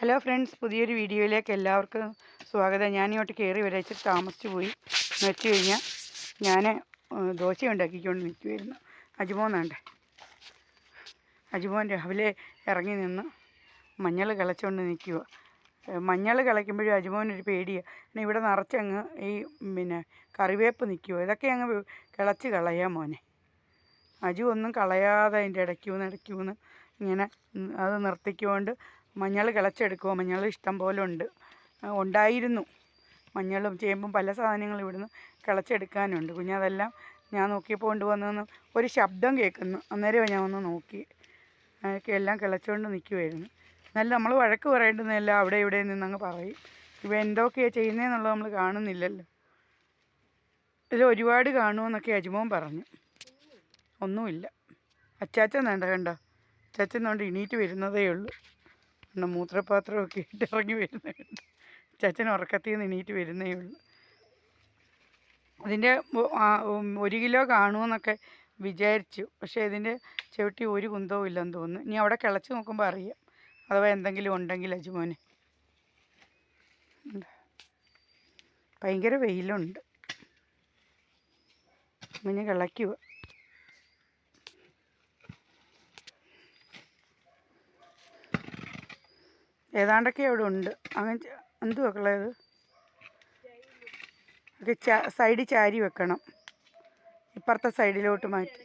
Hello friends പുതിയൊരു വീഡിയോയിലേക്ക് എല്ലാവർക്കും സ്വാഗതം. ഞാനിങ്ങോട്ട് കയറി വരച്ച് ഇച്ചിരി താമസിച്ച് പോയി. വെച്ച് കഴിഞ്ഞാൽ ഞാൻ ദോശ ഉണ്ടാക്കിക്കൊണ്ട് നിൽക്കുമായിരുന്നു അജുമോന്നാണ്ട് അജുമോൻ രാവിലെ ഇറങ്ങി നിന്ന് മഞ്ഞൾ കിളച്ചുകൊണ്ട് നിൽക്കുക മഞ്ഞൾ കിളയ്ക്കുമ്പോഴും അജുമോനൊരു പേടിയാണ് പിന്നെ ഇവിടെ നിറച്ചങ്ങ് ഈ പിന്നെ കറിവേപ്പ് നിൽക്കുമോ ഇതൊക്കെ അങ്ങ് കിളച്ച് കളയാം മോനെ. അജു ഒന്നും കളയാതെ അതിന്റെ ഇടയ്ക്കൂന്ന് ഇടയ്ക്കൂന്ന് ഇങ്ങനെ അത് നിർത്തിക്കൊണ്ട് മഞ്ഞൾ കിളച്ചെടുക്കുക മഞ്ഞൾ ഇഷ്ടം പോലെ ഉണ്ട്. ഉണ്ടായിരുന്നു. മഞ്ഞളും ചേമ്പും പല സാധനങ്ങളും ഇവിടുന്ന് കിളച്ചെടുക്കാനുണ്ട്. കുഞ്ഞതെല്ലാം ഞാൻ നോക്കിയപ്പോൾ കൊണ്ടുവന്നു ഒരു ശബ്ദം കേൾക്കുന്നു. അന്നേരം ഞാൻ ഒന്ന് നോക്കി. എല്ലാം കിളച്ചുകൊണ്ട് നിൽക്കുമായിരുന്നു എന്നാലും നമ്മൾ വഴക്ക് പറയേണ്ടുന്നതല്ല അവിടെ ഇവിടെ നിന്നങ്ങ് പറയും. ഇവ എന്തൊക്കെയാണ് ചെയ്യുന്നതെന്നുള്ളത് നമ്മൾ കാണുന്നില്ലല്ലോ. ഇതിൽ ഒരുപാട് കാണുമെന്നൊക്കെ അജുമോൻ പറഞ്ഞു. ഒന്നുമില്ല. അച്ചാച്ചൻ വേണ്ട കണ്ടോ? അച്ചാച്ചൻ കൊണ്ട് എണീറ്റ് വരുന്നതേ ഉള്ളൂ. കണ്ടോ മൂത്രപാത്രമൊക്കെ ഇട്ട് ഇറങ്ങി വരുന്നുണ്ട് ചച്ചൻ ഉറക്കത്തിൽ നിന്ന് എണീറ്റ് വരുന്നേ ഉള്ളൂ. അതിന്റെ ഒരു കിലോ കാണുമെന്നൊക്കെ വിചാരിച്ചു. പക്ഷേ ഇതിന്റെ ചവിട്ടി ഒരു കുന്തവും ഇല്ലെന്ന് തോന്നുന്നു. ഇനി അവിടെ കിളച്ച് നോക്കുമ്പോൾ അറിയാം. അഥവാ എന്തെങ്കിലും ഉണ്ടെങ്കിൽ അജുമോനെ. ഭയങ്കര വെയിലുണ്ട്. ഇങ്ങനെ കിളയ്ക്കുക. ഏതാണ്ടൊക്കെ അവിടെ ഉണ്ട്. അങ്ങനെ കളയത് ഒക്കെ സൈഡിൽ ചാരി വെക്കണം. ഇപ്പുറത്തെ സൈഡിലോട്ട് മാറ്റി.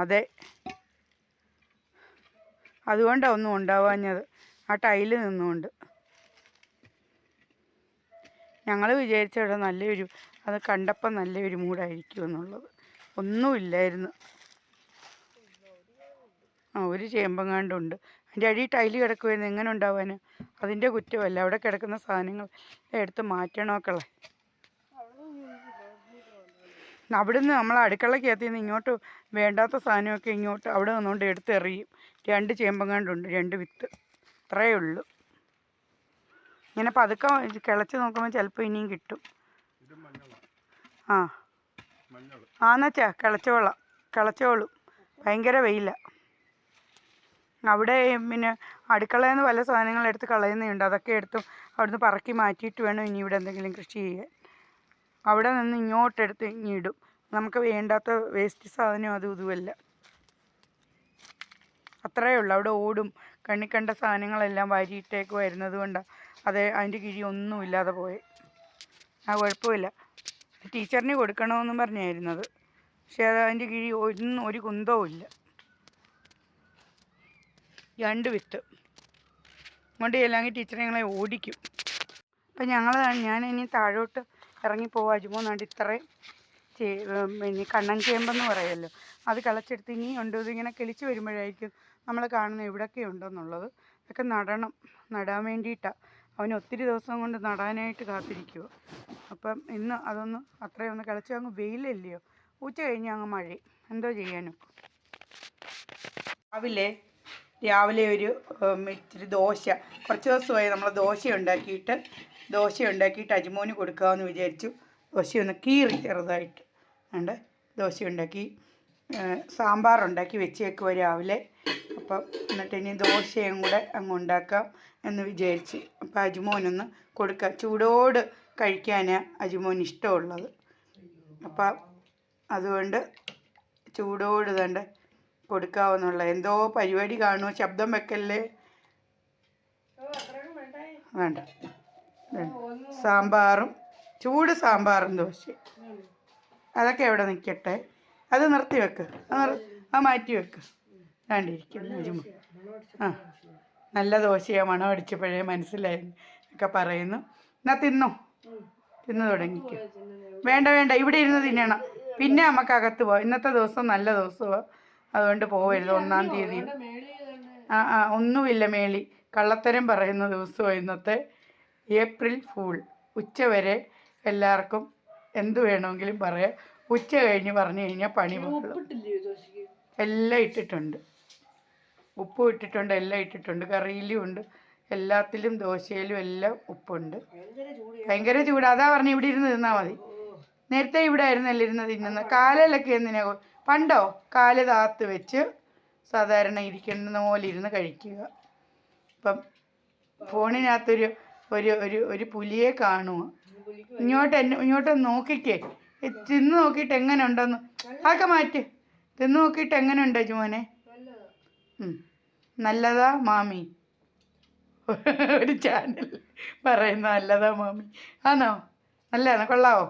അതെ. അതുകൊണ്ടാണ് ഒന്നും ഉണ്ടാവാഞ്ഞത്. ആ ടൈൽ നിന്നുകൊണ്ട്. ഞങ്ങൾ വിചാരിച്ച ഇവിടെ നല്ലൊരു അത് കണ്ടപ്പം നല്ലൊരു മൂടായിരിക്കും എന്നുള്ളത്. ഒന്നുമില്ലായിരുന്നു. ആ ഒരു ചേമ്പങ്ങാണ്ടുണ്ട്. അതിന്റെ അടി ടൈൽ കിടക്കുമായിരുന്നു എങ്ങനെ ഉണ്ടാവാൻ? അതിന്റെ കുറ്റമല്ല. അവിടെ കിടക്കുന്ന സാധനങ്ങൾ എടുത്ത് മാറ്റണമൊക്കെ അവിടുന്ന് നമ്മൾ അടുക്കളക്കകത്ത് നിന്ന് ഇങ്ങോട്ട് വേണ്ടാത്ത സാധനമൊക്കെ ഇങ്ങോട്ട് അവിടെ നിന്നുകൊണ്ട് എടുത്തെറിയും. രണ്ട് ചേമ്പങ്ങാണ്ടുണ്ട്. രണ്ട് വിത്ത്. അത്രയേ ഉള്ളൂ. ഇങ്ങനെ പതുക്കെ കിളച്ച് നോക്കുമ്പോൾ ചിലപ്പോൾ ഇനിയും കിട്ടും. ആ. ആന്നച്ചാ കിളച്ചോളാം. കിളച്ചോളും. ഭയങ്കര വെയിലാണ് അവിടെ പിന്നെ അടുക്കളയിൽ നിന്ന് പല സാധനങ്ങൾ എടുത്ത് കളയുന്നുണ്ട്. അതൊക്കെ എടുത്തും അവിടുന്ന് പറക്കി മാറ്റിയിട്ട് വേണം ഇനി ഇവിടെ എന്തെങ്കിലും കൃഷി ചെയ്യാൻ. അവിടെ നിന്ന് ഇങ്ങോട്ടെടുത്ത് ഇങ്ങിടും നമുക്ക് വേണ്ടാത്ത വേസ്റ്റ് സാധനം അതും ഇതുമല്ല അത്രയേ ഉള്ളൂ. അവിടെ ഓടും. കണ്ണിക്കണ്ട കണ്ട സാധനങ്ങളെല്ലാം വാരിയിട്ടേക്ക് വരുന്നത് കൊണ്ടാണ് അത് അതിന്റെ കിഴി ഒന്നും ഇല്ലാതെ പോയെ. ആ കുഴപ്പമില്ല. ടീച്ചറിന് കൊടുക്കണമെന്നും പറഞ്ഞായിരുന്നത് പക്ഷേ അത് അതിന്റെ കിഴി ഒന്നും ഒരു കുന്തവും ഇല്ല രണ്ട് വിത്ത്. കൊണ്ട് ചെല്ലാമെങ്കിൽ ടീച്ചർ ഞങ്ങളെ ഓടിക്കും. അപ്പം ഞങ്ങൾ ഞാൻ ഇനി താഴോട്ട് ഇറങ്ങി പോവാ. അജുമോന്നാണ്ട് ഇത്രയും പിന്നെ കണ്ണൻ ചേമ്പെന്ന് പറയുമല്ലോ അത് കളച്ചെടുത്ത് ഇനി ഉണ്ടോ ഇതിങ്ങനെ കിളിച്ച് വരുമ്പോഴായിരിക്കും നമ്മൾ കാണുന്നത് എവിടെയൊക്കെ ഉണ്ടെന്നുള്ളത്. ഇതൊക്കെ നടണം. നടാൻ വേണ്ടിയിട്ടാണ് അവന് ഒത്തിരി ദിവസം കൊണ്ട് നടാനായിട്ട് കാത്തിരിക്കുക അപ്പം ഇന്ന് അതൊന്ന് അത്രയും ഒന്ന് കിളച്ച് അങ്ങ് വെയിലല്ലയോ? ഉച്ച കഴിഞ്ഞ് അങ്ങ് മഴ എന്തോ ചെയ്യാനും. രാവിലെ രാവിലെ ഒരു ഇച്ചിരി ദോശ. കുറച്ച് ദിവസമായി നമ്മൾ ദോശ ഉണ്ടാക്കിയിട്ട് ദോശ ഉണ്ടാക്കിയിട്ട് അജ്മോന് കൊടുക്കാമെന്ന് വിചാരിച്ചു. ഒന്ന് കീറി ചെറുതായിട്ട്. ഉണ്ട് ദോശ ഉണ്ടാക്കി സാമ്പാർ ഉണ്ടാക്കി വെച്ചേക്കുവാ രാവിലെ. അപ്പം എന്നിട്ട് ഇനി ദോശയും കൂടെ അങ്ങ് ഉണ്ടാക്കാം എന്ന് വിചാരിച്ച് അപ്പം അജ്മോനൊന്ന് കൊടുക്കുക ചൂടോട് കഴിക്കാനാണ് അജ്മോൻ ഇഷ്ടമുള്ളത്. അപ്പം അതുകൊണ്ട് ചൂടോട് തണ്ട് കൊടുക്കാവുന്നുള്ള. എന്തോ പരിപാടി കാണുമോ ശബ്ദം വെക്കല്ലേ? വേണ്ട? വേണ്ട. സാമ്പാറും ചൂട് സാമ്പാറും ദോശ അതൊക്കെ എവിടെ നിൽക്കട്ടെ അത് നിർത്തി വെക്ക്. ആ മാറ്റി വെക്ക്. വേണ്ടിയിരിക്കുന്നു ആ. നല്ല ദോശയാണ് മണം അടിച്ചപ്പോഴേ മനസ്സിലായി ഒക്കെ പറയുന്നു. എന്നാ തിന്നോ? തിന്നു തുടങ്ങിക്കോ. വേണ്ട വേണ്ട. ഇവിടെ ഇരുന്ന് തിന്നണം. പിന്നെ നമുക്ക് അകത്ത് പോവാം. ഇന്നത്തെ ദിവസം നല്ല ദിവസമാണ് അതുകൊണ്ട് പോവരുത് ഒന്നാം തീയതി. ആ ആ ഒന്നുമില്ല മേളി. കള്ളത്തരം പറയുന്ന ദിവസമാണ് ഇന്നത്തെ. April fool. ഉച്ചവരെ എല്ലാവർക്കും എന്ത് വേണമെങ്കിലും പറയാം. ഉച്ച കഴിഞ്ഞ് പറഞ്ഞു കഴിഞ്ഞാൽ പണി പോകും എല്ലാം ഇട്ടിട്ടുണ്ട്. ഉപ്പ് ഇട്ടിട്ടുണ്ട് എല്ലാം ഇട്ടിട്ടുണ്ട്. കറിയിലും ഉണ്ട്. എല്ലാത്തിലും ദോശയിലും എല്ലാം ഉപ്പുണ്ട്. ഭയങ്കര ചൂട്. അതാ പറഞ്ഞു ഇവിടെ ഇരുന്ന് തിന്നാൽ മതി. നേരത്തെ ഇവിടെ ആയിരുന്നല്ലോ ഇരുന്ന് തിന്നുന്നത്? കാലിലൊക്കെ എന്തിനാ പണ്ടോ? കാൽ താത്ത് വെച്ച് സാധാരണ ഇരിക്കുന്ന പോലെ ഇരുന്ന് കഴിക്കുക. ഇപ്പം ഫോണിനകത്തൊരു ഒരു ഒരു ഒരു പുലിയെ കാണുക. ഇങ്ങോട്ട് എന്നെ ഇങ്ങോട്ട് നോക്കിക്കേ. തിന്ന് നോക്കിയിട്ട് എങ്ങനെ ഉണ്ടെന്ന് അതൊക്കെ മാറ്റ്. തിന്ന് നോക്കിയിട്ട് എങ്ങനെ ഉണ്ട് ജുമോനെ. നല്ലതാ മാമി? ഒരു ചാനൽ പറയുന്ന നല്ലതാ മാമി. ആണോ നല്ലതാണോ? കൊള്ളാവോ?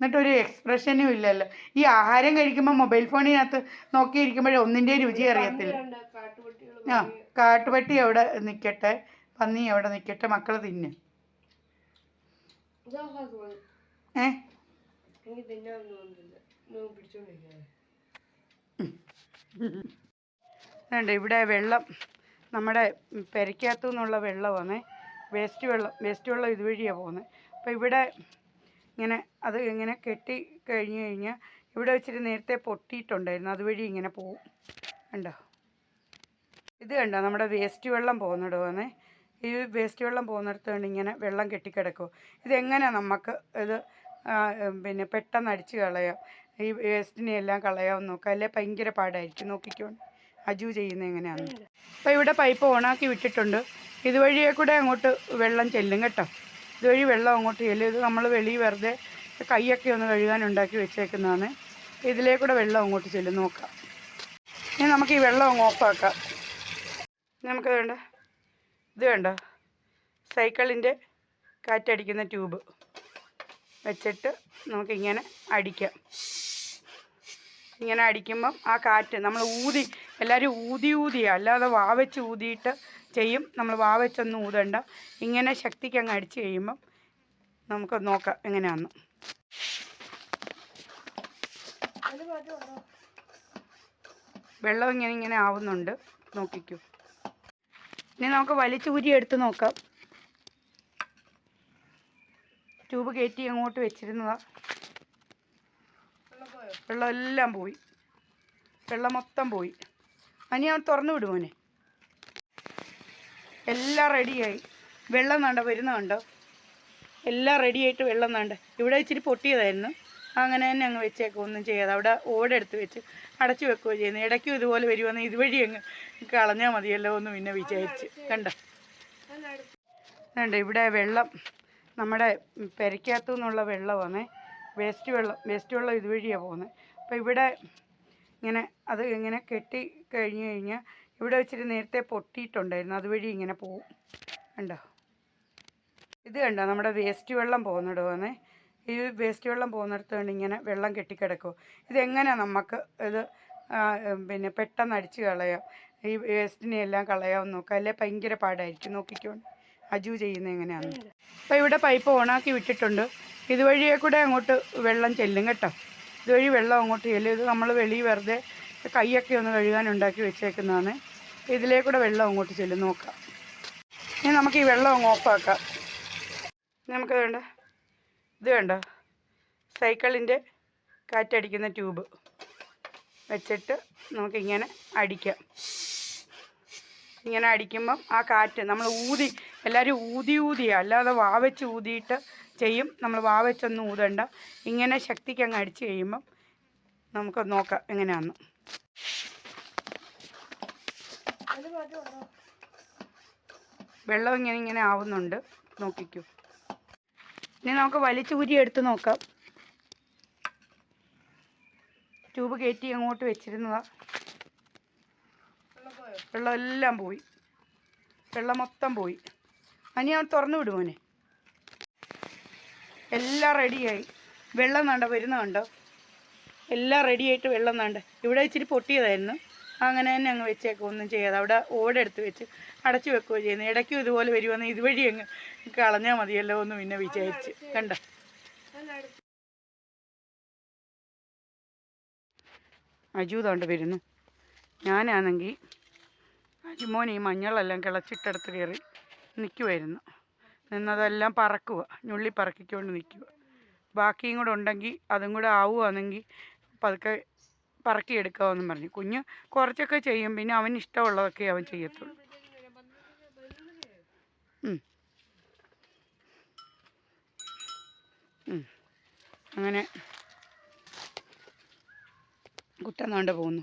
എന്നിട്ടൊരു എക്സ്പ്രഷനും ഇല്ലല്ലോ. ഈ ആഹാരം കഴിക്കുമ്പോൾ മൊബൈൽ ഫോണിനകത്ത് നോക്കിയിരിക്കുമ്പോഴേ ഒന്നിന്റെ രുചി അറിയത്തില്ല. ആ കാട്ടുപട്ടി അവിടെ നിൽക്കട്ടെ പന്നി അവിടെ നിൽക്കട്ടെ മക്കൾ തിന്നു. ഏ? ഇവിടെ വെള്ളം നമ്മുടെ പെരയ്ക്കകത്തു നിന്നുള്ള വെള്ളമാണ്. വേസ്റ്റ് വെള്ളം വേസ്റ്റ് വെള്ളം ഇതുവഴിയാണ് പോകുന്നത്. അപ്പോൾ ഇവിടെ ഇങ്ങനെ അത് ഇങ്ങനെ കെട്ടി കഴിഞ്ഞ് കഴിഞ്ഞാൽ ഇവിടെ വെച്ചിട്ട് നേരത്തെ പൊട്ടിയിട്ടുണ്ടായിരുന്നു. അതുവഴി ഇങ്ങനെ പോവും. കണ്ടോ? ഇത് കണ്ടോ? നമ്മുടെ വേസ്റ്റ് വെള്ളം പോകുന്നിടമാണ് ഈ വേസ്റ്റ് വെള്ളം പോകുന്നിടത്ത് കൊണ്ട് ഇങ്ങനെ വെള്ളം കെട്ടിക്കിടക്കും. ഇതെങ്ങനെ നമുക്ക് ഇത് പിന്നെ പെട്ടെന്ന് അടിച്ച് കളയാം? ഈ വേസ്റ്റിനെ എല്ലാം കളയാമെന്ന് നോക്കാം. അല്ലെ? ഭയങ്കര പാടായിരിക്കും. നോക്കിക്കോണ്ട് അജു ചെയ്യുന്നത് എങ്ങനെയാണ് അപ്പോൾ ഇവിടെ പൈപ്പ് ഓണാക്കി വിട്ടിട്ടുണ്ട്. ഇതുവഴിയെ കൂടെ അങ്ങോട്ട് വെള്ളം ചെല്ലും കേട്ടോ. ഇതുവഴി വെള്ളം അങ്ങോട്ട് ചെല്ലും. ഇത് നമ്മൾ വെളി വെറുതെ കൈയൊക്കെ ഒന്ന് കഴുകാൻ ഉണ്ടാക്കി വെച്ചേക്കുന്നതാണ്. ഇതിലേ കൂടെ വെള്ളം അങ്ങോട്ട് ചെല്ലും. നോക്കാം. ഇനി നമുക്ക് ഈ വെള്ളം അങ്ങ് ഓഫാക്കാം നമുക്ക് വേണ്ട ഇത് വേണ്ട സൈക്കിളിന്റെ കാറ്റടിക്കുന്ന ട്യൂബ്. വെച്ചിട്ട് നമുക്കിങ്ങനെ അടിക്കാം. ഇങ്ങനെ അടിക്കുമ്പം ആ കാറ്റ് നമ്മൾ ഊതി എല്ലാവരും ഊതി ഊതിയാണ് അല്ലാതെ വാവച്ച് ഊതിയിട്ട് ചെയ്യും. നമ്മൾ വാവച്ചൊന്നും ഊതണ്ട. ഇങ്ങനെ ശക്തിക്ക് അങ്ങ് അടിച്ച് കഴിയുമ്പം നമുക്ക് നോക്കാം എങ്ങനെയാന്ന്. വെള്ളം ഇങ്ങനെ ഇങ്ങനെ ആവുന്നുണ്ട്. നോക്കിക്കൂ. ഇനി നമുക്ക് വലിച്ചൂരി എടുത്ത് നോക്കാം. ട്യൂബ് കയറ്റി അങ്ങോട്ട് വെച്ചിരുന്നതാ. വെള്ളം എല്ലാം പോയി. വെള്ളം മൊത്തം പോയി. അനി ഞാൻ തുറന്നു വിടുമോനെ എല്ലാം റെഡിയായി. വെള്ളം വേണ്ട വരുന്നുണ്ടോ എല്ലാം റെഡിയായിട്ട് വെള്ളം വേണ്ട. ഇവിടെ ഇച്ചിരി പൊട്ടിയതായിരുന്നു. അങ്ങനെ തന്നെ അങ്ങ് വെച്ചേക്കും. ഒന്നും ചെയ്യാതെ. അവിടെ ഓടെടുത്ത് വെച്ച് അടച്ചു വെക്കുകയോ ചെയ്യുന്നത് ഇടയ്ക്കും ഇതുപോലെ വരുമെന്ന് ഇതുവഴി അങ്ങ് കളഞ്ഞാൽ മതിയല്ലോ എന്ന് പിന്നെ വിചാരിച്ച്. കണ്ട? കണ്ട? ഇവിടെ വെള്ളം നമ്മുടെ പെരയ്ക്കകത്തു നിന്നുള്ള വെള്ളമാണ്. വേസ്റ്റ് വെള്ളം. വേസ്റ്റ് വെള്ളം ഇതുവഴിയാണ് പോകുന്നത്. അപ്പോൾ ഇവിടെ ഇങ്ങനെ അത് ഇങ്ങനെ കെട്ടി കഴിഞ്ഞ് കഴിഞ്ഞാൽ ഇവിടെ വെച്ചിട്ട് നേരത്തെ പൊട്ടിയിട്ടുണ്ടായിരുന്നു. അതുവഴി ഇങ്ങനെ പോവും. കണ്ടോ? ഇത് കണ്ടോ? നമ്മുടെ വേസ്റ്റ് വെള്ളം പോകുന്നിടമാണ് ഈ വേസ്റ്റ് വെള്ളം പോകുന്നിടത്ത് കൊണ്ട് ഇങ്ങനെ വെള്ളം കെട്ടിക്കിടക്കും. ഇതെങ്ങനെ നമുക്ക് ഇത് പിന്നെ പെട്ടെന്ന് അടിച്ച് കളയാം? ഈ വേസ്റ്റിനെ എല്ലാം കളയാമെന്ന് നോക്കാം. അല്ലെ? ഭയങ്കര പാടായിരിക്കും. നോക്കിക്കൊണ്ട് അജു ചെയ്യുന്നത് എങ്ങനെയാണ് അപ്പോൾ ഇവിടെ പൈപ്പ് ഓണാക്കി വിട്ടിട്ടുണ്ട്. ഇതുവഴിയെ കൂടെ അങ്ങോട്ട് വെള്ളം ചെല്ലും കേട്ടോ. ഇതുവഴി വെള്ളം അങ്ങോട്ട് ചെല്ലും. ഇത് നമ്മൾ വെളിയിൽ വെറുതെ കൈയൊക്കെ ഒന്ന് കഴുകാൻ ഉണ്ടാക്കി വെച്ചേക്കുന്നതാണ്. ഇതിലേ കൂടെ വെള്ളം അങ്ങോട്ട് ചെല്ലും നോക്കാം. ഇനി നമുക്ക് ഈ വെള്ളം അങ്ങ് ഓഫാക്കാം നമുക്ക് വേണ്ട ഇത് വേണ്ട. സൈക്കിളിന്റെ കാറ്റടിക്കുന്ന ട്യൂബ് വെച്ചിട്ട് നമുക്കിങ്ങനെ അടിക്കാം. ഇങ്ങനെ അടിക്കുമ്പം ആ കാറ്റ് നമ്മൾ ഊതി എല്ലാവരും ഊതി ഊതി അല്ലാതെ വാവച്ച് ഊതിയിട്ട് ചെയ്യും. നമ്മൾ വാവച്ചൊന്നും ഊതണ്ട. ഇങ്ങനെ ശക്തിക്ക് അങ്ങ് അടിച്ച് കഴിയുമ്പം നമുക്ക് നോക്കാം എങ്ങനെയാണെന്ന് അത് മാത്രമാണോ വെള്ളം ഇങ്ങനെ ഇങ്ങനെ ആവുന്നുണ്ട്. നോക്കിക്കൂ. ഇനി നമുക്ക് വലിച്ചൂരി എടുത്ത് നോക്കാം. ട്യൂബ് കയറ്റി അങ്ങോട്ട് വെച്ചിരുന്നതാ. വെള്ളം പോയോ? വെള്ളം എല്ലാം പോയി. വെള്ളം മൊത്തം പോയി. അനി ഞാൻ തുറന്നു വിടുമോനെ എല്ലാം റെഡിയായി. വെള്ളം വേണ്ട വരുന്നുണ്ടോ എല്ലാം റെഡിയായിട്ട് വെള്ളം വേണ്ട. ഇവിടെ ഇച്ചിരി പൊട്ടിയതായിരുന്നു. അങ്ങനെ തന്നെ അങ്ങ് വെച്ചേക്കും ഒന്നും ചെയ്യാതെ. അവിടെ ഓടെടുത്ത് വെച്ച് അടച്ചു വെക്കുകയോ ചെയ്യുന്നത് ഇടയ്ക്കും ഇതുപോലെ വരുമെന്ന് ഇതുവഴി അങ്ങ് കളഞ്ഞാൽ മതിയല്ലോ എന്ന് പിന്നെ വിചാരിച്ച്. കണ്ട? അജൂതാണ്ട് വരുന്നു. ഞാനാണെങ്കിൽ അജുമോൻ ഈ മഞ്ഞളെല്ലാം കിളച്ചിട്ടെടുത്ത് കയറി നിൽക്കുമായിരുന്നു നിന്നതെല്ലാം പറക്കുക ഞുള്ളി പറക്കിക്കൊണ്ട് നിൽക്കുക ബാക്കിയും കൂടെ ഉണ്ടെങ്കിൽ അതും കൂടെ ആവുകയാണെങ്കിൽ പതുക്കെ പറക്കിയെടുക്കാമെന്നും പറഞ്ഞു. കുഞ്ഞ് കുറച്ചൊക്കെ ചെയ്യും പിന്നെ അവന് ഇഷ്ടമുള്ളതൊക്കെ അവൻ ചെയ്യത്തുള്ളൂ. അങ്ങനെ കുട്ടനാണ്ട് പോകുന്നു.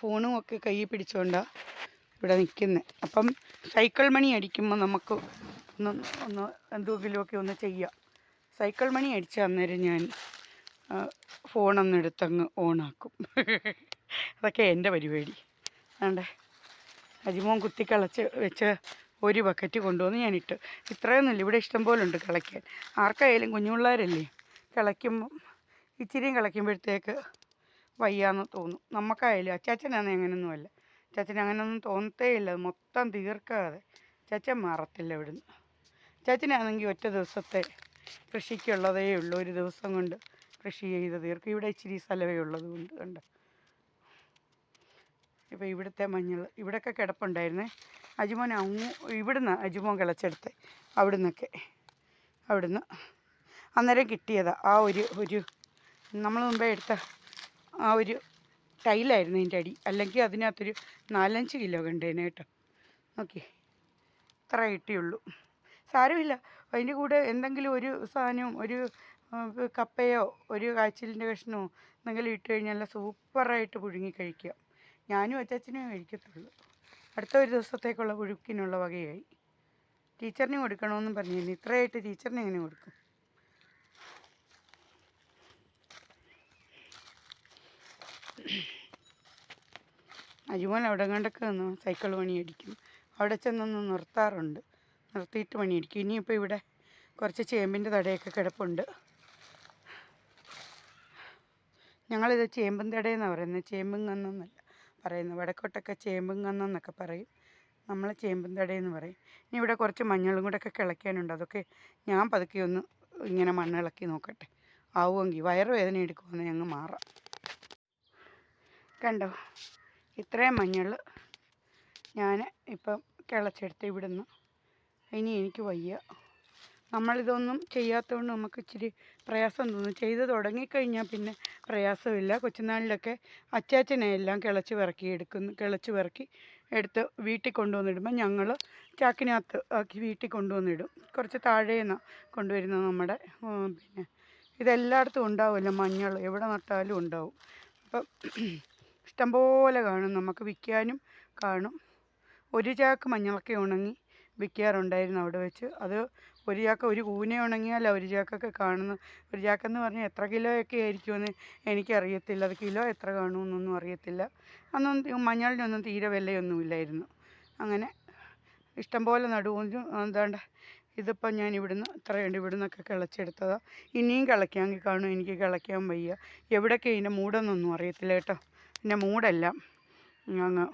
ഫോണും ഒക്കെ കയ്യിൽ പിടിച്ചോണ്ടാ ഇവിടെ നിൽക്കുന്നത് അപ്പം സൈക്കിൾ മണി അടിക്കുമ്പോൾ നമുക്ക് ഒന്ന് ഒന്ന് എന്തെങ്കിലുമൊക്കെ ഒന്ന് ചെയ്യാം. സൈക്കിൾ മണി അടിച്ച അന്നേരം ഞാൻ ഫോണൊന്ന് എടുത്തങ്ങ് ഓണാക്കും. അതൊക്കെ എന്റെ പരിപാടി. അതുകൊണ്ട് അജിമോൻ കുത്തി കളച്ച് വെച്ച് ഒരു ബക്കറ്റ് കൊണ്ടുവന്ന് ഞാൻ ഇട്ട് ഇത്രയൊന്നുമില്ല. ഇവിടെ ഇഷ്ടം പോലെ ഉണ്ട് കിളയ്ക്കാൻ ആർക്കായാലും കുഞ്ഞുപിള്ളേരല്ലേ? കിളയ്ക്കുമ്പം ഇച്ചിരിയും കിളയ്ക്കുമ്പോഴത്തേക്ക് വയ്യാന്ന് തോന്നും. നമുക്കായാലും അച്ചാച്ചനാണെങ്കിൽ അങ്ങനെയൊന്നുമല്ല ചാച്ചൻ അങ്ങനെയൊന്നും തോന്നത്തേ ഇല്ല മൊത്തം തീർക്കാതെ. അച്ചാച്ചൻ മാറത്തില്ല ഇവിടുന്ന്. അച്ചാച്ചനാണെങ്കിൽ ഒറ്റ ദിവസത്തെ കൃഷിക്കുള്ളതേ ഉള്ളൂ ഒരു ദിവസം കൊണ്ട്. കൃഷി ചെയ്ത് തീർക്കും ഇവിടെ ഇച്ചിരി സ്ഥലമേ ഉള്ളത് കൊണ്ട് കണ്ട്. ഇപ്പോൾ ഇവിടുത്തെ മഞ്ഞൾ ഇവിടെയൊക്കെ കിടപ്പുണ്ടായിരുന്നേ. അജുമോൻ അങ്ങ് ഇവിടുന്ന് അജുമോൻ കിളച്ചെടുത്ത് അവിടുന്നൊക്കെ അവിടുന്ന് അന്നേരം കിട്ടിയതാ. ആ ഒരു ഒരു നമ്മൾ മുമ്പേ എടുത്ത ആ ഒരു ടൈലായിരുന്നു അതിന്റെ അടി. അല്ലെങ്കിൽ അതിനകത്തൊരു നാലഞ്ച് കിലോ കണ്ടേനെ കേട്ടോ. ഓക്കെ ഇത്ര കിട്ടിയുള്ളൂ. സാരമില്ല. അതിന്റെ കൂടെ എന്തെങ്കിലും ഒരു സാധനവും ഒരു കപ്പയോ ഒരു കാച്ചിലിന്റെ കഷ്ണമോ എന്തെങ്കിലും ഇട്ട് കഴിഞ്ഞാൽ സൂപ്പറായിട്ട് പുഴുങ്ങി കഴിക്കുക ഞാനും അച്ചാച്ചനും കഴിക്കത്തുള്ളൂ. അടുത്ത ഒരു ദിവസത്തേക്കുള്ള പുഴുക്കിനുള്ള വകയായി. ടീച്ചറിന് കൊടുക്കണമെന്നും പറഞ്ഞിരുന്നു ഇത്രയായിട്ട് ടീച്ചറിന് എങ്ങനെ കൊടുക്കും? അജുമോൻ അവിടെ കണ്ടൊക്കെ നിന്ന് സൈക്കിൾ പണിയടിക്കും. അവിടെ ചെന്നൊന്ന് നിർത്താറുണ്ട്. നിർത്തിയിട്ട് പണിയടിക്കും. ഇനിയിപ്പോൾ ഇവിടെ കുറച്ച് ചേമ്പിന്റെ തടയൊക്കെ കിടപ്പുണ്ട്. ഞങ്ങളിത് ചേമ്പും തടയെന്നാണ് പറയുന്നത്. ചേമ്പുങ്ങന്നല്ല പറയുന്നത്. വടക്കോട്ടൊക്കെ ചേമ്പും കന്നെന്നൊക്കെ പറയും. നമ്മൾ ചേമ്പും തടയെന്ന് പറയും. ഇനി ഇവിടെ കുറച്ച് മഞ്ഞളും കൂടെ ഒക്കെ കിളയ്ക്കാനുണ്ട്. അതൊക്കെ ഞാൻ പതുക്കെ ഒന്ന് ഇങ്ങനെ മണ്ണിളക്കി നോക്കട്ടെ. ആവുമെങ്കിൽ വയറുവേദന എടുക്കുമെന്ന് ഞങ്ങൾ മാറാം. കണ്ടോ? ഇത്രയും മഞ്ഞൾ ഞാൻ ഇപ്പം കിളച്ചെടുത്ത് ഇവിടുന്ന്. ഇനി എനിക്ക് വയ്യ. നമ്മളിതൊന്നും ചെയ്യാത്തതുകൊണ്ട് നമുക്ക് ഇച്ചിരി പ്രയാസം തോന്നും. ചെയ്ത് തുടങ്ങിക്കഴിഞ്ഞാൽ പിന്നെ പ്രയാസമില്ല. കൊച്ചുനാളിലൊക്കെ അച്ചാച്ചനെ എല്ലാം കിളച്ച് പിറക്കി എടുക്കുന്നു കിളച്ച് പിറക്കി എടുത്ത് വീട്ടിൽ കൊണ്ടുവന്നിടുമ്പോൾ ഞങ്ങൾ ചാക്കിനകത്ത് ആക്കി വീട്ടിൽ കൊണ്ടുവന്നിടും. കുറച്ച് താഴേന്ന് കൊണ്ടുവരുന്നത് നമ്മുടെ പിന്നെ ഇതെല്ലായിടത്തും ഉണ്ടാവുമല്ലോ മഞ്ഞൾ. എവിടെ നട്ടാലും ഉണ്ടാവും. അപ്പം ഇഷ്ടംപോലെ കാണും. നമുക്ക് വിൽക്കാനും കാണും. ഒരു ചാക്ക് മഞ്ഞളൊക്കെ ഉണങ്ങി വിൽക്കാറുണ്ടായിരുന്നു അവിടെ വെച്ച്. അത് ഒരു ചാക്ക ഒരു കൂന ഉണങ്ങിയാൽ ഒരു ചാക്കൊക്കെ കാണുന്നു ഒരു ചാക്കെന്ന് പറഞ്ഞാൽ എത്ര കിലോയൊക്കെ ആയിരിക്കുമെന്ന് എനിക്കറിയത്തില്ല. അത് കിലോ എത്ര കാണുമെന്നൊന്നും അറിയത്തില്ല. അന്നൊന്നും മഞ്ഞളിനൊന്നും തീരെ വിലയൊന്നുമില്ലായിരുന്നു. അങ്ങനെ ഇഷ്ടംപോലെ നടുവും എന്താണ്ട് ഇതിപ്പം ഞാൻ ഇവിടുന്ന് ഇത്രയുണ്ട്. ഇവിടുന്നൊക്കെ കിളച്ചെടുത്തതാണ് ഇനിയും കിളയ്ക്കാമെങ്കിൽ കാണും. എനിക്ക് കിളയ്ക്കാൻ വയ്യ. എവിടെയൊക്കെ ഇതിന്റെ മൂടെന്നൊന്നും അറിയത്തില്ല കേട്ടോ. പിന്നെ മൂടല്ല അങ്ങ്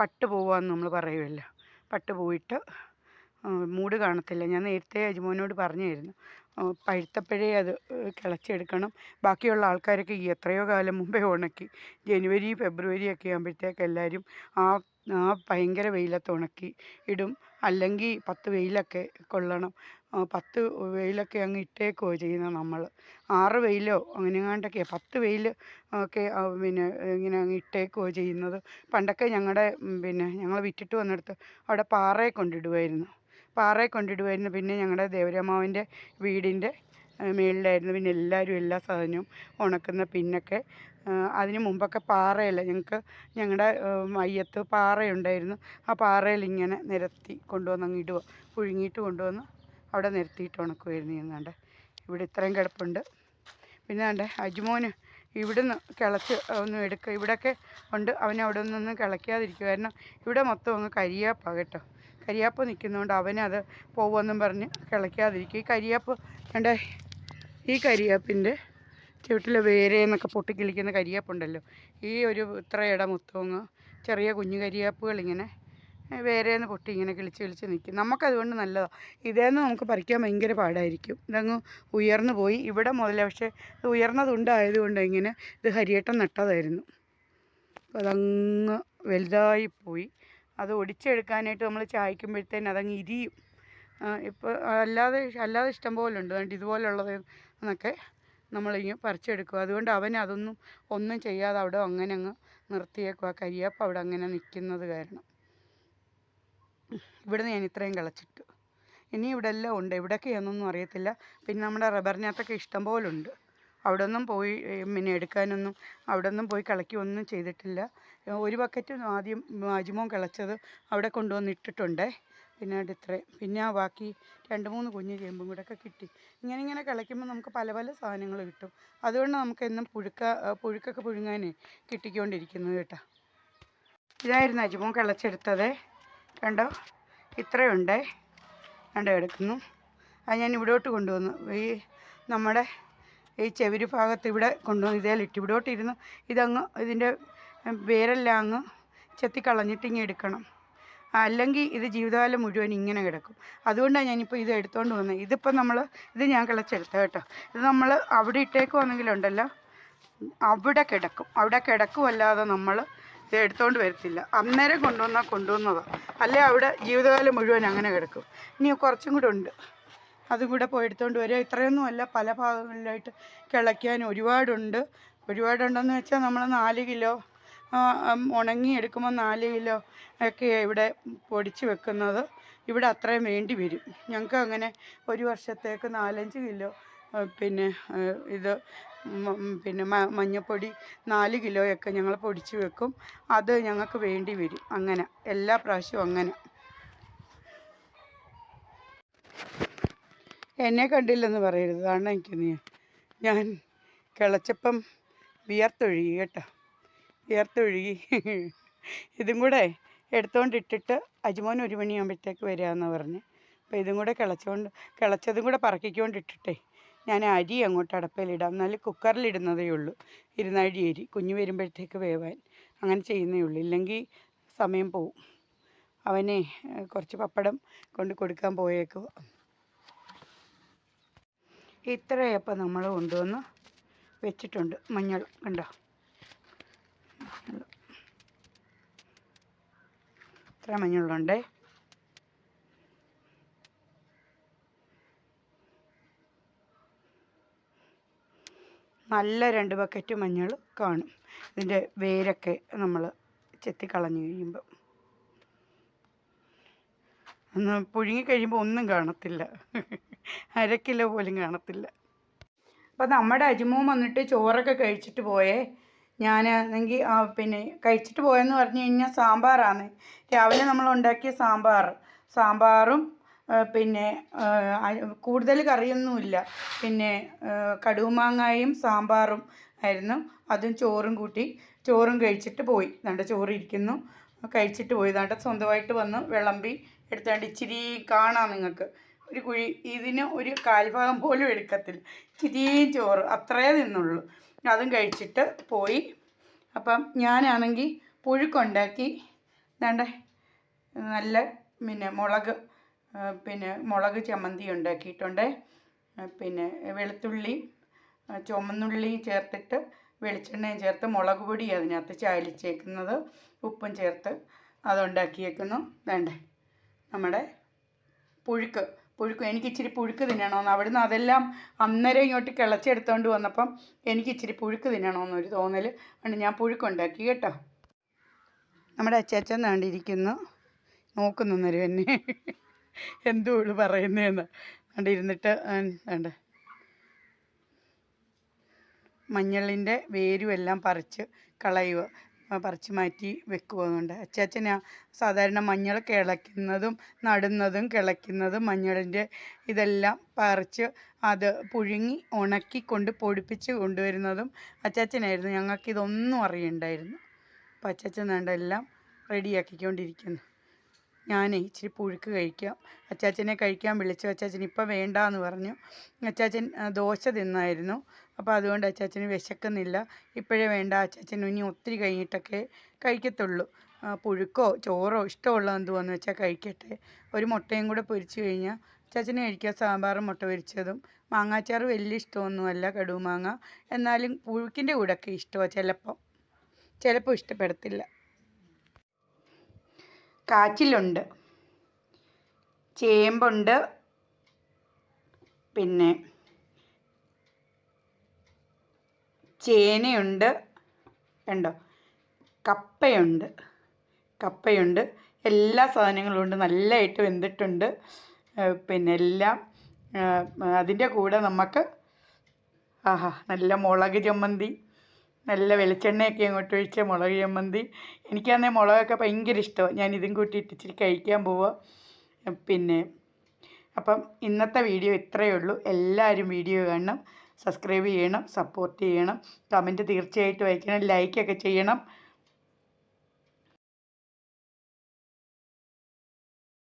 പട്ട് പോവാന്ന് നമ്മൾ പറയുമല്ലോ പട്ട് പോയിട്ട് മൂട് കാണത്തില്ല. ഞാൻ നേരത്തെ അജുമോനോട് പറഞ്ഞായിരുന്നു. പഴുത്തപ്പോഴേ അത് കിളച്ചെടുക്കണം. ബാക്കിയുള്ള ആൾക്കാരൊക്കെ എത്രയോ കാലം മുമ്പേ ഉണക്കി ജനുവരി ഫെബ്രുവരി ഒക്കെ ആകുമ്പോഴത്തേക്ക് എല്ലാവരും ആ ആ ഭയങ്കര വെയിലത്ത് ഉണക്കി ഇടും. അല്ലെങ്കിൽ പത്ത് വെയിലൊക്കെ കൊള്ളണം. പത്ത് വെയിലൊക്കെ അങ്ങ് ഇട്ടേക്കുവോ ചെയ്യുന്നത് നമ്മൾ ആറ് വെയിലോ അങ്ങനെങ്ങാണ്ടൊക്കെ പത്ത് വെയിൽ ഒക്കെ പിന്നെ ഇങ്ങനെ അങ്ങ് ഇട്ടേക്കുവോ ചെയ്യുന്നത്. പണ്ടൊക്കെ ഞങ്ങളുടെ പിന്നെ ഞങ്ങൾ വിറ്റിട്ട് വന്നിടത്ത് അവിടെ പാറയെ കൊണ്ടിടുമായിരുന്നു പാറയെ കൊണ്ടിടുമായിരുന്നു പിന്നെ ഞങ്ങളുടെ ദേവരമാവിന്റെ വീടിന്റെ മേളിലായിരുന്നു. പിന്നെ എല്ലാവരും എല്ലാ സാധനവും ഉണക്കുന്ന പിന്നൊക്കെ അതിന് മുമ്പൊക്കെ പാറയല്ല ഞങ്ങൾക്ക് ഞങ്ങളുടെ മയ്യത്ത് പാറയുണ്ടായിരുന്നു. ആ പാറയിൽ ഇങ്ങനെ നിരത്തി കൊണ്ടുവന്ന് അങ്ങ് ഇടുക പുഴുങ്ങിയിട്ട് കൊണ്ടുവന്ന് അവിടെ നിരത്തിയിട്ട് ഉണക്കുമായിരുന്നു ഞങ്ങളുടെ ഇവിടെ ഇത്രയും കിടപ്പുണ്ട്. പിന്നെ വേണ്ടേ അജ്മോന് ഇവിടുന്ന് കിളച്ച് ഒന്ന് എടുക്കുക ഇവിടെയൊക്കെ ഉണ്ട്. അവൻ അവിടെ നിന്നൊന്നും കിളയ്ക്കാതിരിക്കുക കാരണം ഇവിടെ മൊത്തം അങ്ങ് കരിയാപ്പാണ് കേട്ടോ. കരിയാപ്പ് നിൽക്കുന്നതുകൊണ്ട് അവനത് പോകുമെന്നും പറഞ്ഞ് കിളയ്ക്കാതിരിക്കും ഈ കരിയാപ്പ് വേണ്ട ഈ കരിയാപ്പിന്റെ ചുവട്ടിൽ വേരെന്നൊക്കെ പൊട്ടിക്കിളിക്കുന്ന കരിയാപ്പുണ്ടല്ലോ. ഈ ഒരു ഇത്ര ഇട മൊത്തം അങ്ങ് ചെറിയ കുഞ്ഞു കരിയാപ്പുകൾ ഇങ്ങനെ വേരേന്ന് പൊട്ടി ഇങ്ങനെ കിളിച്ച് കിളിച്ച് നിൽക്കും. നമുക്കതുകൊണ്ട് നല്ലതാണ് ഇതേന്ന് നമുക്ക് പറിക്കാൻ ഭയങ്കര പാടായിരിക്കും. ഇതങ്ങ് ഉയർന്നു പോയി. ഇവിടെ മുതലേ പക്ഷേ ഇത് ഉയർന്നതുണ്ടായതുകൊണ്ട് ഇങ്ങനെ ഇത് ഹരിയേട്ടം നട്ടതായിരുന്നു. അതങ്ങ് വലുതായി പോയി. അത് ഒടിച്ചെടുക്കാനായിട്ട് നമ്മൾ ചായക്കുമ്പോഴത്തേന് അതങ്ങ് ഇരിയും. ഇപ്പോൾ അല്ലാതെ അല്ലാതെ ഇഷ്ടം പോലെ ഉണ്ട്. അതുകൊണ്ട് ഇതുപോലുള്ളത് എന്നൊക്കെ നമ്മളിങ്ങനെ പറിച്ചെടുക്കും. അതുകൊണ്ട് അവൻ അതൊന്നും ഒന്നും ചെയ്യാതെ അവിടെ അങ്ങനെ അങ്ങ് നിർത്തിയേക്കും. ആ കരിയാപ്പ് അവിടെ അങ്ങനെ നിൽക്കുന്നത് കാരണം. ഇവിടുന്ന് ഞാൻ ഇത്രയും കിളച്ചിട്ടു. ഇനി ഇവിടെ എല്ലാം ഉണ്ട്. എവിടെയൊക്കെയാണെന്നൊന്നും അറിയത്തില്ല. പിന്നെ നമ്മുടെ റബ്ബറിനകത്തൊക്കെ ഇഷ്ടം പോലെ ഉണ്ട്. അവിടെ ഒന്നും പോയി പിന്നെ എടുക്കാനൊന്നും അവിടെ ഒന്നും പോയി കിളയ്ക്കുകയൊന്നും ചെയ്തിട്ടില്ല. ഒരു ബക്കറ്റ് ആദ്യം അജിമോൻ കിളച്ചത് അവിടെ കൊണ്ടുവന്ന് ഇട്ടിട്ടുണ്ട്. പിന്നെ ഇത്രയും പിന്നെ ബാക്കി രണ്ട് മൂന്ന് കുഞ്ഞ് ചേമ്പും കൂടെ ഒക്കെ കിട്ടി. ഇങ്ങനെ ഇങ്ങനെ കിളയ്ക്കുമ്പോൾ നമുക്ക് പല പല സാധനങ്ങൾ കിട്ടും. അതുകൊണ്ട് നമുക്ക് എന്നും പുഴുക്ക പുഴുക്കൊക്കെ പുഴുങ്ങാനേ കിട്ടിക്കൊണ്ടിരിക്കുന്നത് കേട്ടോ. ഇതായിരുന്നു അജിമോൻ കിളച്ചെടുത്തത്. കണ്ടോ? ഇത്രയുണ്ടേ. കണ്ടോ? എടുക്കുന്നു. അത് ഞാൻ ഇവിടോട്ട് കൊണ്ടുവന്നു. ഈ നമ്മുടെ ഈ ചെവിരി ഭാഗത്ത് ഇവിടെ കൊണ്ടുവന്ന് ഇതേലിട്ട് ഇവിടോട്ടിരുന്നു ഇതങ്ങ് ഇതിന്റെ വേരെല്ലാം അങ്ങ് ചെത്തിക്കളഞ്ഞിട്ട് ഇങ്ങനെ എടുക്കണം. അല്ലെങ്കിൽ ഇത് ജീവിതകാലം മുഴുവൻ ഇങ്ങനെ കിടക്കും. അതുകൊണ്ടാണ് ഞാനിപ്പോൾ ഇത് എടുത്തുകൊണ്ട് വന്നത് ഇതിപ്പോൾ നമ്മൾ ഇത് ഞാൻ കിളച്ചെടുത്ത കേട്ടോ. ഇത് നമ്മൾ അവിടെ ഇട്ടേക്കുവാണെങ്കിലുണ്ടല്ലോ അവിടെ കിടക്കും. അവിടെ കിടക്കുമല്ലാതെ നമ്മൾ ഇത് എടുത്തുകൊണ്ട് വരത്തില്ല. അന്നേരം കൊണ്ടുവന്നാൽ കൊണ്ടുവന്നതാണ് അല്ലെ അവിടെ ജീവിതകാലം മുഴുവൻ അങ്ങനെ കിടക്കും. ഇനി കുറച്ചും കൂടെ ഉണ്ട്. അതും കൂടെ പോയി എടുത്തുകൊണ്ട് വരിക ഇത്രയൊന്നും അല്ല പല ഭാഗങ്ങളിലായിട്ട് കിളയ്ക്കാൻ ഒരുപാടുണ്ട്. ഒരുപാടുണ്ടെന്ന് വെച്ചാൽ നമ്മൾ നാല് കിലോ ആ, ഉം, ഉണങ്ങി എടുക്കുമ്പോൾ നാല് കിലോ ഒക്കെ ഇവിടെ പൊടിച്ച് വെക്കുന്നത്. ഇവിടെ അത്രയും വേണ്ടി വരും. ഞങ്ങൾക്ക് അങ്ങനെ ഒരു വർഷത്തേക്ക് നാലഞ്ച് കിലോ പിന്നെ ഇത് പിന്നെ മഞ്ഞപ്പൊടി നാല് കിലോയൊക്കെ ഞങ്ങൾ പൊടിച്ച് വെക്കും. അത് ഞങ്ങൾക്ക് വേണ്ടി വരും. അങ്ങനെ എല്ലാ പ്രാവശ്യവും അങ്ങനെ. എന്നെ കണ്ടില്ലെന്ന് പറയരുത്. കാരണം എനിക്ക് നീ? ഞാൻ കിളച്ചപ്പം വിയർത്തൊഴുകി കേട്ടോ. വിയർത്തൊഴുകി ഇതും കൂടെ എടുത്തോണ്ടിട്ടിട്ട് അജ്മോൻ ഒരു മണിയാകുമ്പോഴത്തേക്ക് വരാമെന്ന് പറഞ്ഞ്. അപ്പോൾ ഇതും കൂടെ കിളച്ചുകൊണ്ട് കിളച്ചതും കൂടെ പറക്കിക്കൊണ്ടിട്ടിട്ടേ ഞാൻ അരി അങ്ങോട്ട് അടപ്പയിലിടാം എന്നാലും കുക്കറിലിടുന്നതേ ഉള്ളൂ. ഇരുന്നഴി അരി കുഞ്ഞു വരുമ്പോഴത്തേക്ക് വേവാൻ അങ്ങനെ ചെയ്യുന്നേ ഉള്ളൂ. ഇല്ലെങ്കിൽ സമയം പോവും. അവനെ കുറച്ച് പപ്പടം കൊണ്ട് കൊടുക്കാൻ പോയേക്കുക ഇത്രയപ്പം നമ്മൾ കൊണ്ടുവന്ന് വെച്ചിട്ടുണ്ട് മഞ്ഞൾ. കണ്ടോ മഞ്ഞൾ. ഇത്ര മഞ്ഞളുണ്ട്? നല്ല രണ്ട് ബക്കറ്റ് മഞ്ഞൾ കാണും. ഇതിന്റെ വേരൊക്കെ നമ്മൾ ചെത്തിക്കളഞ്ഞു കഴിയുമ്പോൾ ഒന്ന് പുഴുങ്ങി കഴിയുമ്പോൾ ഒന്നും കാണത്തില്ല. അര കിലോ പോലും കാണത്തില്ല. അപ്പോൾ നമ്മുടെ അജിമോൻ വന്നിട്ട് ചോറൊക്കെ കഴിച്ചിട്ട് പോയേ. ഞാൻ ആണെങ്കിൽ പിന്നെ കഴിച്ചിട്ട് പോയെന്ന് പറഞ്ഞു കഴിഞ്ഞാൽ സാമ്പാറാണ് രാവിലെ നമ്മൾ ഉണ്ടാക്കിയ സാമ്പാർ. സാമ്പാറും പിന്നെ കൂടുതൽ കറിയൊന്നുമില്ല. പിന്നെ കടുമാങ്ങായും സാമ്പാറും ആയിരുന്നു. അതും ചോറും കൂട്ടി. ചോറും കഴിച്ചിട്ട് പോയി. ദാണ്ട ചോറ് ഇരിക്കുന്നു. കഴിച്ചിട്ട് പോയി. ദാണ്ട സ്വന്തമായിട്ട് വന്ന് വിളമ്പി എടുത്താണ്ട് ഇച്ചിരി കാണാം നിങ്ങൾക്ക്. ഒരു കുഴി ഇതിന് ഒരു കാൽഭാഗം പോലും എടുക്കത്തില്ല. ഇച്ചിരിയും ചോറ് അത്രേ തിന്നുള്ളൂ. അതും കഴിച്ചിട്ട് പോയി. അപ്പം ഞാനാണെങ്കിൽ പുഴുക്കുണ്ടാക്കി. വേണ്ട നല്ല പിന്നെ മുളക് പിന്നെ മുളക് ചമ്മന്തി ഉണ്ടാക്കിയിട്ടുണ്ട്. പിന്നെ വെളുത്തുള്ളി ചുമന്നുള്ളി ചേർത്തിട്ട് വെളിച്ചെണ്ണയും ചേർത്ത് മുളക് പൊടി അതിനകത്ത് ചാലിച്ചേക്കുന്നത് ഉപ്പും ചേർത്ത് അതുണ്ടാക്കിയേക്കുന്നു. വേണ്ടേ നമ്മുടെ പുഴുക്ക്. പുഴുക്ക് എനിക്ക് ഇച്ചിരി പുഴുക്ക് തിന്നണമെന്ന്. അവിടുന്ന് അതെല്ലാം അന്നേരം ഇങ്ങോട്ട് കിളച്ചെടുത്തോണ്ട് വന്നപ്പം എനിക്ക് ഇച്ചിരി പുഴുക്ക് തിന്നണമെന്നൊരു തോന്നൽ അതുകൊണ്ട് ഞാൻ പുഴുക്കുണ്ടാക്കി കേട്ടോ. നമ്മുടെ അച്ചാച്ചൻ നാണ്ടിരിക്കുന്നു നോക്കുന്നു അന്നേരം എന്നെ. എന്തോ ഇവൾ പറയുന്നതെന്ന് കണ്ടിരുന്നിട്ട് വേണ്ട മഞ്ഞളിന്റെ വേരുമെല്ലാം പറിച്ച് കളയുക. പറിച്ച് മാറ്റി വെക്കുന്നുണ്ട് അച്ചാച്ചനാ സാധാരണ മഞ്ഞൾ കിളയ്ക്കുന്നതും നടുന്നതും കിളയ്ക്കുന്നതും മഞ്ഞളിന്റെ ഇതെല്ലാം പറിച്ച് അത് പുഴുങ്ങി ഉണക്കി കൊണ്ട് പൊടിപ്പിച്ച് കൊണ്ടുവരുന്നതും അച്ചാച്ചനായിരുന്നു. ഞങ്ങൾക്ക് ഇതൊന്നും അറിയണ്ടായിരുന്നു. അപ്പം അച്ചാച്ചൻ വേണ്ട എല്ലാം റെഡിയാക്കിക്കൊണ്ടിരിക്കുന്നു. ഞാനേ ഇച്ചിരി പുഴുക്ക് കഴിക്കാം. അച്ചാച്ചനെ കഴിക്കാൻ വിളിച്ചു. അച്ചാച്ചൻ ഇപ്പം വേണ്ട എന്ന് പറഞ്ഞു. അച്ചാച്ചൻ ദോശ തിന്നായിരുന്നു. അപ്പോൾ അതുകൊണ്ട് അച്ചാച്ചന് വിശക്കുന്നില്ല. ഇപ്പോഴേ വേണ്ട. അച്ചാച്ചൻ ഇനി ഒത്തിരി കഴിഞ്ഞിട്ടൊക്കെ കഴിക്കത്തുള്ളൂ. പുഴുക്കോ ചോറോ ഇഷ്ടമുള്ള എന്തുവാന്ന് വെച്ചാൽ കഴിക്കട്ടെ. ഒരു മുട്ടയും കൂടെ പൊരിച്ചു കഴിഞ്ഞാൽ അച്ചാച്ചന് കഴിക്കുക സാമ്പാറും മുട്ട പൊരിച്ചതും. മാങ്ങാച്ചാറ് വലിയ ഇഷ്ടമൊന്നുമല്ല കടുമാങ്ങ എന്നാലും പുഴുക്കിന്റെ കൂടെയൊക്കെ ഇഷ്ടമാണ് ചിലപ്പം. ചിലപ്പോൾ ഇഷ്ടപ്പെടത്തില്ല. കാച്ചിലുണ്ട്. ചേമ്പുണ്ട്. പിന്നെ ചേനയുണ്ട്. കണ്ടോ? കപ്പയുണ്ട്. കപ്പയുണ്ട്. എല്ലാ സാധനങ്ങളും ഉണ്ട്. നല്ലതായിട്ട് വെന്തിട്ടുണ്ട്. പിന്നെ എല്ലാം അതിന്റെ കൂടെ നമുക്ക് ആഹാ നല്ല മുളക് ചമ്മന്തി നല്ല വെളിച്ചെണ്ണയൊക്കെ അങ്ങോട്ട് ഒഴിച്ച മുളക് ചമ്മന്തി. എനിക്കാണെങ്കിൽ മുളകൊക്കെ ഭയങ്കര ഇഷ്ടമാണ് ഞാൻ ഇതും കൂട്ടിയിട്ട് ഇച്ചിരി കഴിക്കാൻ പോവുക പിന്നെ അപ്പം ഇന്നത്തെ വീഡിയോ ഇത്രയേ ഉള്ളൂ. എല്ലാവരും വീഡിയോ കാണണം സബ്സ്ക്രൈബ് ചെയ്യണം സപ്പോർട്ട് ചെയ്യണം. കമന്റ് തീർച്ചയായിട്ടും അയക്കണം ലൈക്കൊക്കെ ചെയ്യണം.